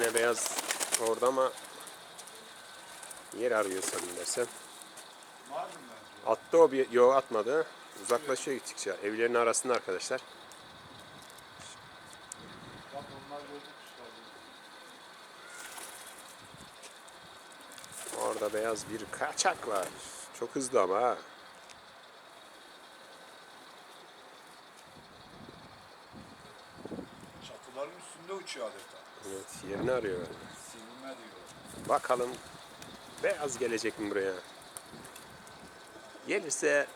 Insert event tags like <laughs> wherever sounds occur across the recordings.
tane beyaz orada ama yer arıyor sanırım bence? Attı o bir, yo atmadı. Uzaklaşıyor gittikçe. Evlerin arasında arkadaşlar. Orada beyaz bir kaçak var. Çok hızlı ama ha. Üstünde uçuyor adeta. Evet yerini arıyor. Silme diyor. Bakalım beyaz gelecek mi buraya? Gelirse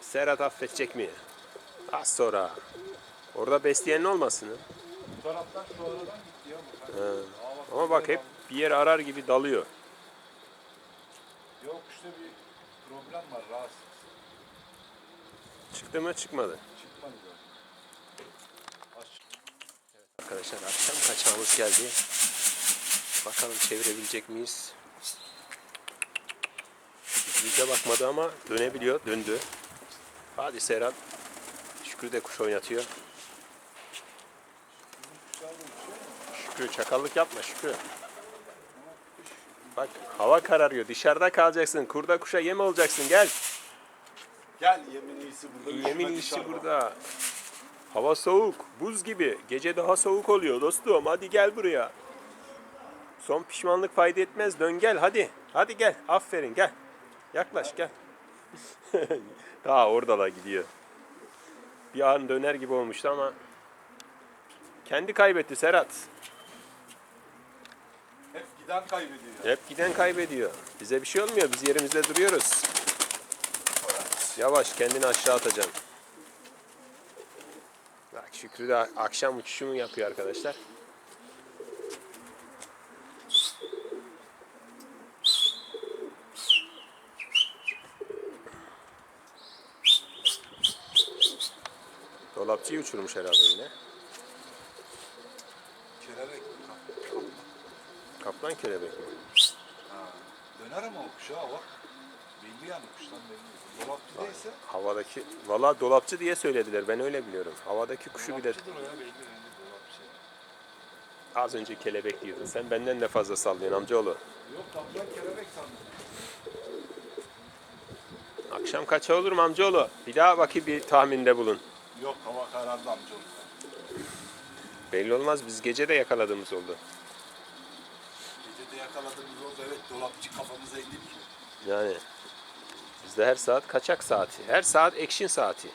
Serhat affedecek mi? Az sonra. Orada besleyen olmasın? Bu taraftan şu aradan gitti ya bu. He. Ama bak hep bir yer arar gibi dalıyor. Yok işte bir problem var rahatsız. Çıktı mı çıkmadı. Çıkmadı. Arkadaşlar akşam kaçağımız geldi. Bakalım çevirebilecek miyiz? Yüze bakmadı ama dönebiliyor. Döndü. Hadi Serhat. Şükrü de kuş oynatıyor. Şükrü çakallık yapma Şükrü. Bak hava kararıyor. Dışarıda kalacaksın. Kurda kuşa yem olacaksın. Gel. Gel yemin iyisi burada. Yemin üşüme işi dışarıda. Hava soğuk. Buz gibi. Gece daha soğuk oluyor dostum. Hadi gel buraya. Son pişmanlık fayda etmez. Dön gel hadi. Hadi gel. Aferin gel. Yaklaş gel. <laughs> daha oradalar gidiyor. Bir an döner gibi olmuştu ama kendi kaybetti Serhat. Hep giden kaybediyor. Hep giden kaybediyor. Bize bir şey olmuyor. Biz yerimizde duruyoruz. Yavaş kendini aşağı atacaksın. Şükrü de akşam uçuşumu yapıyor arkadaşlar. Dolapçıyı uçurmuş herhalde yine. Kelebek. kap- kap- Kaplan kelebek mi? Ha. Döner ama o kuşa bak. Belli yani kuştan belli. Dolapçı değilse Havadaki, valla dolapçı diye söylediler. Ben öyle biliyorum. Havadaki kuşu bir de dolapçıdır o ya belli belli dolapçı. az önce kelebek diyordun. Sen benden de fazla sallıyorsun amcaoğlu. Yok kaplan kelebek sandım. Akşam kaça olur mu amcaoğlu? Bir daha bakayım bir tahminde bulun. Yok hava karardı amcaoğlu. Belli olmaz biz gece de yakaladığımız oldu. Gece de yakaladığımız oldu evet dolapçı kafamıza indi ki. Yani bizde her saat kaçak saati. Her saat action saati.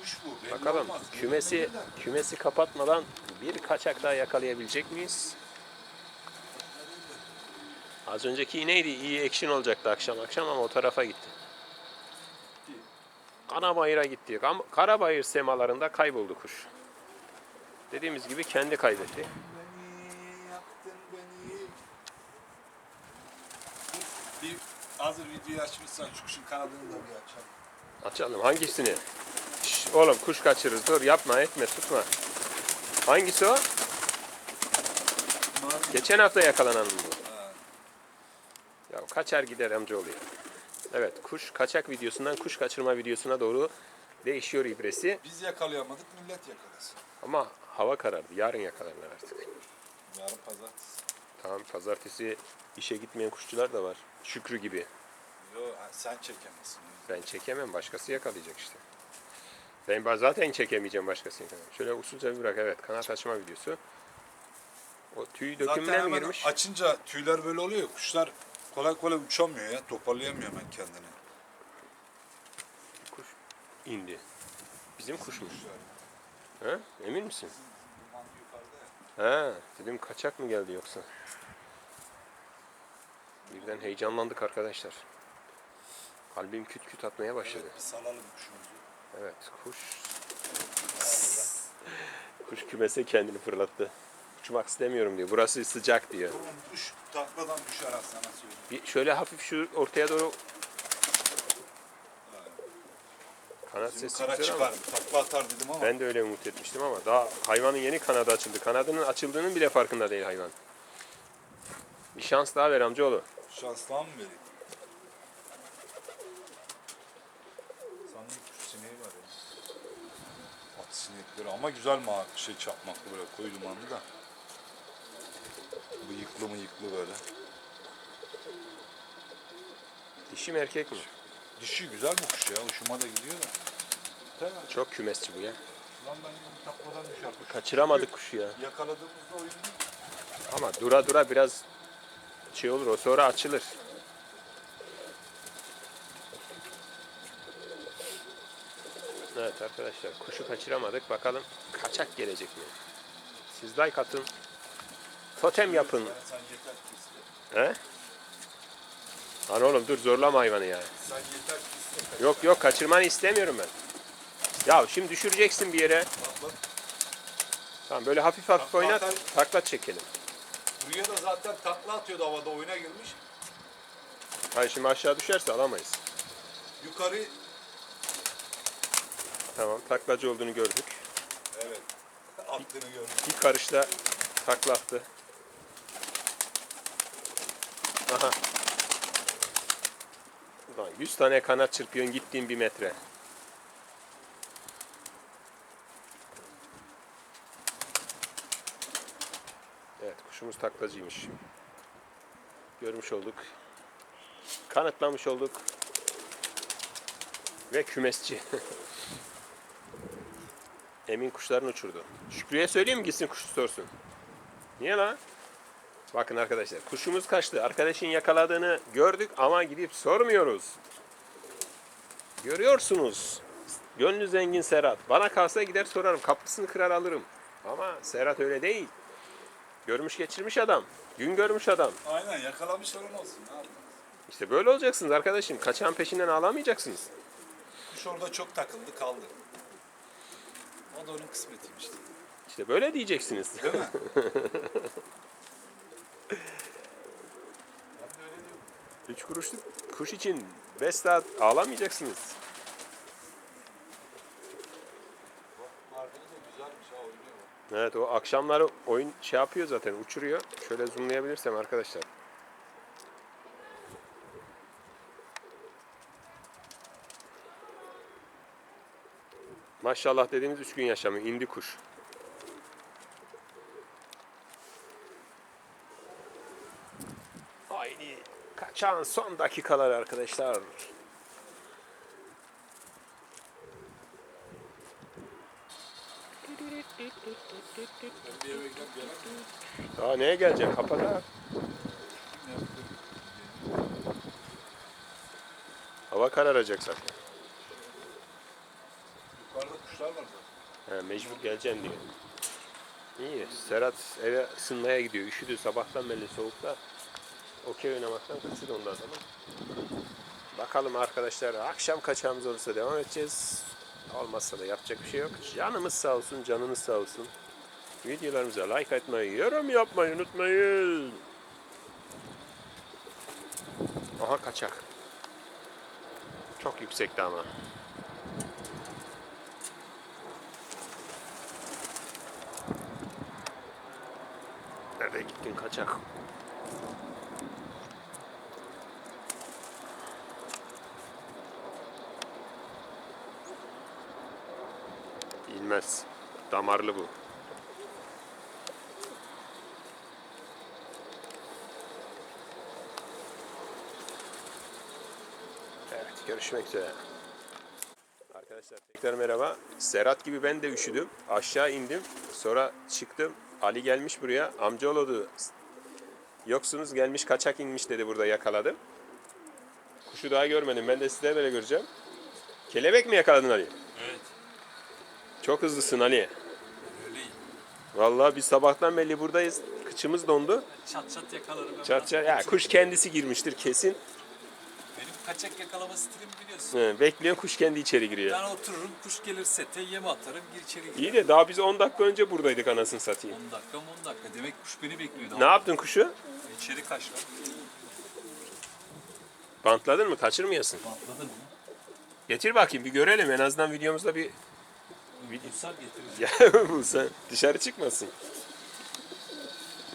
Kuş bu belli Bakalım olmaz. kümesi Belli kümesi kapatmadan bir kaçak daha yakalayabilecek miyiz? Az önceki ineydi iyi action olacaktı akşam akşam ama o tarafa gitti. Karabayır'a gitti. Kam- Karabayır semalarında kayboldu kuş. Dediğimiz gibi kendi kaybetti. Beni yaptın beni. Bir hazır videoyu açmışsan şu kuşun kanadını da bir açalım. Açalım hangisini? Şş, oğlum kuş kaçırırız. Dur yapma etme tutma. Hangisi o? Mavi. Geçen hafta yakalanan mı bu? Ha, Ya kaçar gider amcaoğlu ya. Evet kuş kaçak videosundan kuş kaçırma videosuna doğru değişiyor ibresi. Biz yakalayamadık millet yakalasın. Ama hava karardı. Yarın yakalarlar artık. Yarın pazartesi. Tamam pazartesi işe gitmeyen kuşçular da var. Şükrü gibi. Yo sen çekemezsin. Ben çekemem başkası yakalayacak işte. Ben zaten çekemeyeceğim başkasını. Şöyle usulca bir bırak evet kanat açma videosu. O tüy dökümüne mi girmiş? açınca tüyler böyle oluyor. Kuşlar kolay kolay uçamıyor ya. Toparlayamıyor hemen kendini. Kuş indi. Bizim kuş mu? Kuşlar. Ha? Emin misin? Ha, dedim kaçak mı geldi yoksa? Birden heyecanlandık arkadaşlar. Kalbim küt küt atmaya başladı. Evet, salalım kuşumuzu. Evet, kuş <laughs> kuş kümese kendini fırlattı. Uçmak istemiyorum diyor. Burası sıcak diyor. Kuş takladan düşer sana söyleyeyim. Bir şöyle hafif şu ortaya doğru kanat Bizim sesi kara güzel ama. Takla atar dedim ama. ben de öyle umut etmiştim ama daha hayvanın yeni kanadı açıldı. Kanadının açıldığının bile farkında değil hayvan. Bir şans daha ver amcaoğlu. Şans daha mı vereyim? Sandım kuş sineği var ya. At sinekleri ama güzel mavi şey çapmaklı böyle koyu dumanlı da. Bıyıklı mıyıklı böyle. Dişi mi erkek mi? Dişi güzel bu kuş ya. Hoşuma da gidiyor da. Değil mi? Çok kümesçi bu ya. Lan ben bu takladan düşer kuş. Kaçıramadık kuşu ya. Yakaladığımızda oyunu Ama dura dura biraz şey olur o sonra açılır. Evet arkadaşlar kuşu kaçıramadık. Bakalım kaçak gelecek mi? Siz like atın. Totem yapın. He? Lan oğlum dur zorlama hayvanı ya. Yok yok kaçırmanı istemiyorum ben. Ya şimdi düşüreceksin bir yere. Tamam böyle hafif hafif oynat. Taklat çekelim. Buraya da zaten takla atıyordu havada oyuna girmiş. Hayır şimdi aşağı düşerse alamayız. Yukarı Tamam taklacı olduğunu gördük. evet attığını gördüm. Bir karışta taklattı. Aha. Ulan 100 tane kanat çırpıyorsun gittiğin bir metre. Kuşumuz taklacıymış. Görmüş olduk. Kanıtlamış olduk. Ve kümesçi. <laughs> Emin kuşlarını uçurdu. Şükrü'ye söyleyeyim mi gitsin kuşu sorsun. Niye lan? Bakın arkadaşlar kuşumuz kaçtı. Arkadaşın yakaladığını gördük ama gidip sormuyoruz. Görüyorsunuz. Gönlü zengin Serhat. Bana kalsa gider sorarım. Kapısını kırar alırım. Ama Serhat öyle değil. Görmüş geçirmiş adam. Gün görmüş adam. Aynen yakalamış olan olsun. Ne yapalım? İşte böyle olacaksınız arkadaşım. Kaçan peşinden ağlamayacaksınız. Kuş orada çok takıldı kaldı. O da onun kısmetiymiş. işte. Böyle diyeceksiniz. Değil mi? <laughs> ben de öyle diyorum. Üç kuruşluk kuş için 5 saat ağlamayacaksınız. Bak markalı da güzelmiş ha oynuyor. Evet o akşamları oyun şey yapıyor zaten uçuruyor. Şöyle zoomlayabilirsem arkadaşlar. Maşallah dediğimiz üç gün yaşamıyor. indi kuş. Haydi kaçan son dakikalar arkadaşlar. Ben bir eve gidip yemek Daha neye gelecek? Kapat ha. Hava kararacak zaten. Yukarıda kuşlar var zaten. He, mecbur geleceğim diyor. İyi. Serhat eve ısınmaya gidiyor. Üşüdü sabahtan beri soğukta. Okey oynamaktan kaçırdı ondan zaman. Bakalım arkadaşlar akşam kaçağımız olursa devam edeceğiz. Olmazsa da yapacak bir şey yok. Canımız sağ olsun, canınız sağ olsun. Videolarımıza like atmayı, yorum yapmayı unutmayın. Aha kaçak. Çok yüksekti ama. Nerede gittin kaçak? İnmez. Damarlı bu. Evet, görüşmek üzere. Arkadaşlar tekrar merhaba. Serhat gibi ben de üşüdüm. Aşağı indim. Sonra çıktım. Ali gelmiş buraya. Amcaoğlu Yoksunuz gelmiş kaçak inmiş dedi burada yakaladım. Kuşu daha görmedim. Ben de sizler böyle göreceğim. Kelebek mi yakaladın Ali? Çok hızlısın Ali. Öyleyim. Vallahi biz sabahtan beri buradayız. Kıçımız dondu. Çat çat yakalarım. ben. Çat çat. Ya kuş kendisi girmiştir kesin. Benim kaçak yakalama stilim biliyorsun. He, bekliyor kuş kendi içeri giriyor. Ben otururum, kuş gelir sete, yem atarım, gir içeri girer. İyi de daha biz 10 dakika önce buradaydık anasını satayım. 10 dakika 10 dakika. Demek kuş beni bekliyordu. Ne yaptın kuşu? İçeri kaç lan. Bantladın mı? Kaçırmayasın. Bantladın mı? Getir bakayım bir görelim en azından videomuzda bir Bulsar getiririz. <laughs> ya bu sen dışarı çıkmasın.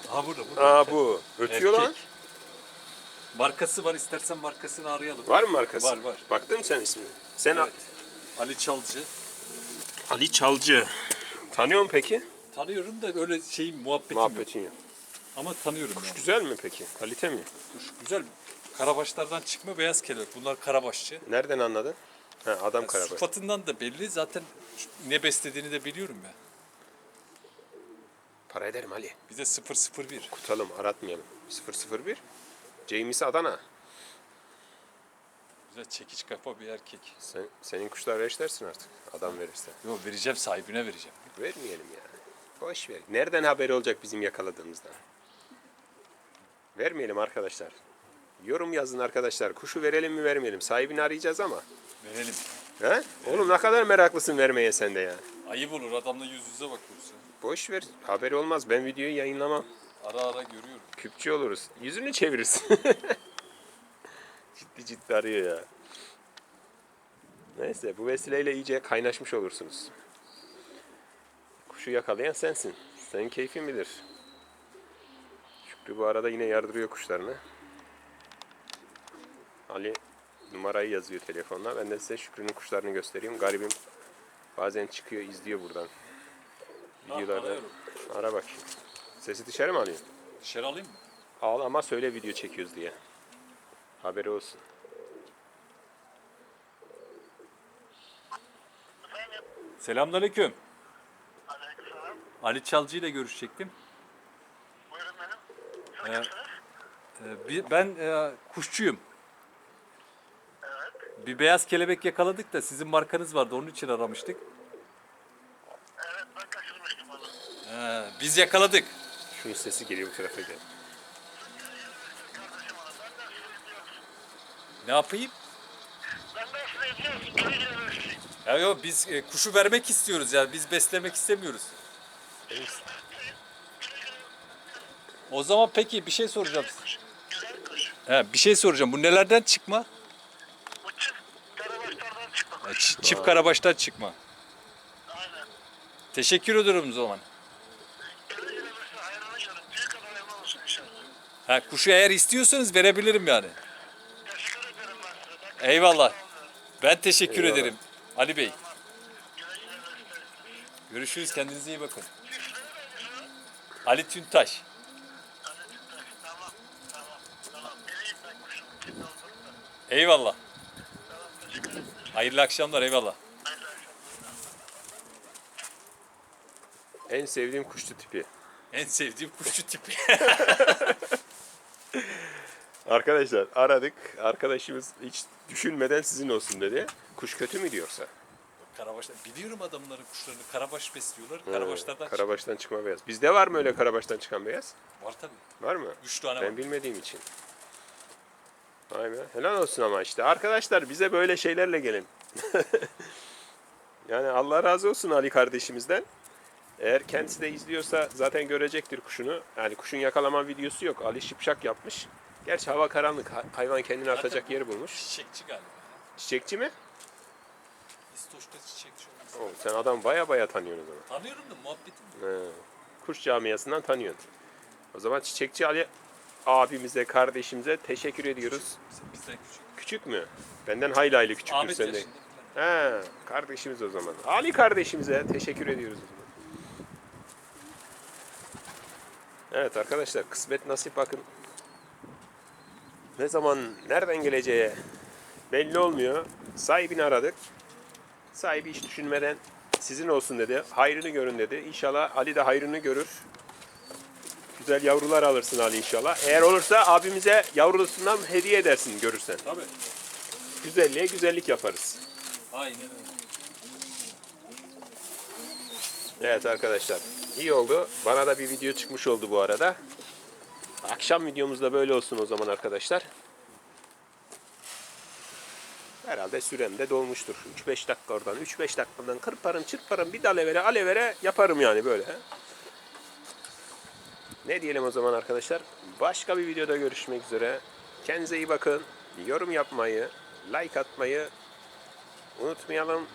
Ha burada burada. Aa bu ötüyor lan. Markası var istersen markasını arayalım. Var mı markası? Var, var. Baktın mı sen ismini? Sen Evet. Ali Çalcı. Ali Çalcı. Tanıyor musun peki? Tanıyorum da öyle şey muhabbetim yok. Muhabbetin yok. Ama tanıyorum yani. Güzel mi peki? Kalite mi? Kuş güzel. Karabaşlardan çıkma beyaz kelebek. Bunlar karabaşçı. Nereden anladın? Ha, adam Yani karabaş. Sıfatından da belli. Zaten ne beslediğini de biliyorum ya. Para ederim Ali. Bize 001. Kutalım, aratmayalım. 001. James Adana. Güzel çekiç kafa bir erkek. Sen, senin kuşlar eşlersin artık. Adam verirse. Yo vereceğim sahibine vereceğim. Vermeyelim yani. Boş ver. Nereden haberi olacak bizim yakaladığımızda? Vermeyelim arkadaşlar. Yorum yazın arkadaşlar. Kuşu verelim mi vermeyelim. Sahibini arayacağız ama. Verelim. He? Oğlum ne kadar meraklısın vermeye sen de ya. Ayıp olur adamla yüz yüze bakıyoruz ya. Boş ver. Haberi olmaz. Ben videoyu yayınlamam. Ara ara görüyorum. Küpçü oluruz. Yüzünü çevirirsin. <laughs> ciddi ciddi arıyor ya. Neyse bu vesileyle iyice kaynaşmış olursunuz. Kuşu yakalayan sensin. Senin keyfin bilir. Şükrü bu arada yine yardırıyor kuşlarını. Ali numarayı yazıyor telefonla. Ben de size Şükrü'nün kuşlarını göstereyim. Garibim bazen çıkıyor izliyor buradan. Videolarda. Ara bak. Sesi dışarı mı alıyor? Dışarı alayım mı? Al ama söyle video çekiyoruz diye. Haberi olsun. Selamünaleyküm. Aleykümselam. Ali Çalcı ile görüşecektim. Buyurun benim. Siz? Ee, bir- ben e, kuşçuyum. Bir beyaz kelebek yakaladık da sizin markanız vardı onun için aramıştık. Evet ben kaçırmıştım onu. Ee, biz yakaladık. Şunun sesi geliyor bu tarafa gel. Kardeşim ona. Ne yapayım? Ben de sizi izliyorum. Güle güle görüşürüz. Ya yok biz e, kuşu vermek istiyoruz yani biz beslemek istemiyoruz. O zaman peki bir şey soracağım. Güzel kuş. He, bir şey soracağım. Bu nelerden çıkma? Bu çift karabaşlardan çıkma E, kuş. Ç- çift karabaştan çıkma. Aynen. Teşekkür ederim o zaman. Büyük kadar olsun inşallah. Ha, kuşu eğer istiyorsanız verebilirim yani. Teşekkür ederim ben size. Ben Eyvallah. Ben teşekkür Eyvallah. ederim. Ali Bey. Güle güle görüşürüz. Görüşürüz. Kendinize iyi bakın. İsmini neydi şu? Ali Tüntaş. Ali Tüttaş. Tamam. Tamam. Tamam. Bileyim ben kuşun kim olduğunu. Eyvallah. Tamam. Teşekkür ederim. Hayırlı akşamlar. Eyvallah. En sevdiğim kuşçu tipi. En sevdiğim kuşçu tipi. <laughs> Arkadaşlar aradık. Arkadaşımız hiç düşünmeden sizin olsun dedi. Kuş kötü mü diyorsa? Karabaşlar. Biliyorum adamların kuşlarını. Karabaş besliyorlar. Karabaşlardan Karabaştan çıkma beyaz. Bizde var mı öyle karabaştan çıkan beyaz? Var tabii. Var mı? Üç tane Ben var. bilmediğim için. Vay be. Helal olsun ama işte. Arkadaşlar bize böyle şeylerle gelin. <laughs> yani Allah razı olsun Ali kardeşimizden. Eğer kendisi de izliyorsa zaten görecektir kuşunu. Yani kuşun yakalama videosu yok. Ali şipşak yapmış. Gerçi hava karanlık. Ha- Hayvan kendini atacak yeri bulmuş. Çiçekçi galiba. Çiçekçi mi? İstoç'ta çiçekçi olması. Oo, sen adam baya baya tanıyorsun o zaman. Tanıyorum da muhabbetim. He. Kuş camiasından tanıyorsun. O zaman Çiçekçi Ali abimize, kardeşimize teşekkür ediyoruz. Bizden küçük. Küçük mü? Benden hayli hayli küçüktür Ahmet senden. yaşında. He, kardeşimiz o zaman. Ali kardeşimize teşekkür ediyoruz o zaman. Evet arkadaşlar kısmet nasip bakın. Ne zaman nereden geleceği belli olmuyor. Sahibini aradık. Sahibi hiç düşünmeden sizin olsun dedi. Hayrını görün dedi. İnşallah Ali de hayrını görür. Güzel yavrular alırsın Ali inşallah. Eğer olursa abimize yavrusundan hediye edersin görürsen. Tabii. Güzelliğe güzellik yaparız. Aynen öyle. Evet arkadaşlar iyi oldu. Bana da bir video çıkmış oldu bu arada. Akşam videomuz da böyle olsun o zaman arkadaşlar. Herhalde sürem de dolmuştur. 3-5 dakika oradan, 3-5 dakikadan kırparım, çırparım, bir de alevere, alevere yaparım yani böyle. Ne diyelim o zaman arkadaşlar? Başka bir videoda görüşmek üzere. Kendinize iyi bakın. Yorum yapmayı, like atmayı unutmayalım.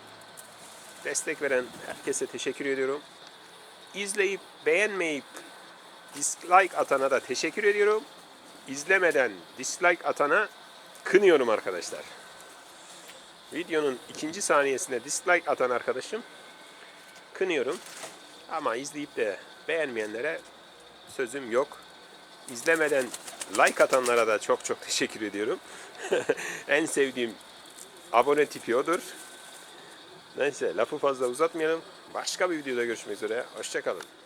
Destek veren herkese teşekkür ediyorum. İzleyip beğenmeyip dislike atana da teşekkür ediyorum. İzlemeden dislike atana kınıyorum arkadaşlar. Videonun ikinci saniyesinde dislike atan arkadaşım kınıyorum. Ama izleyip de beğenmeyenlere sözüm yok. izlemeden like atanlara da çok çok teşekkür ediyorum. <laughs> en sevdiğim abone tipi odur. Neyse lafı fazla uzatmayalım. Başka bir videoda görüşmek üzere. Hoşçakalın.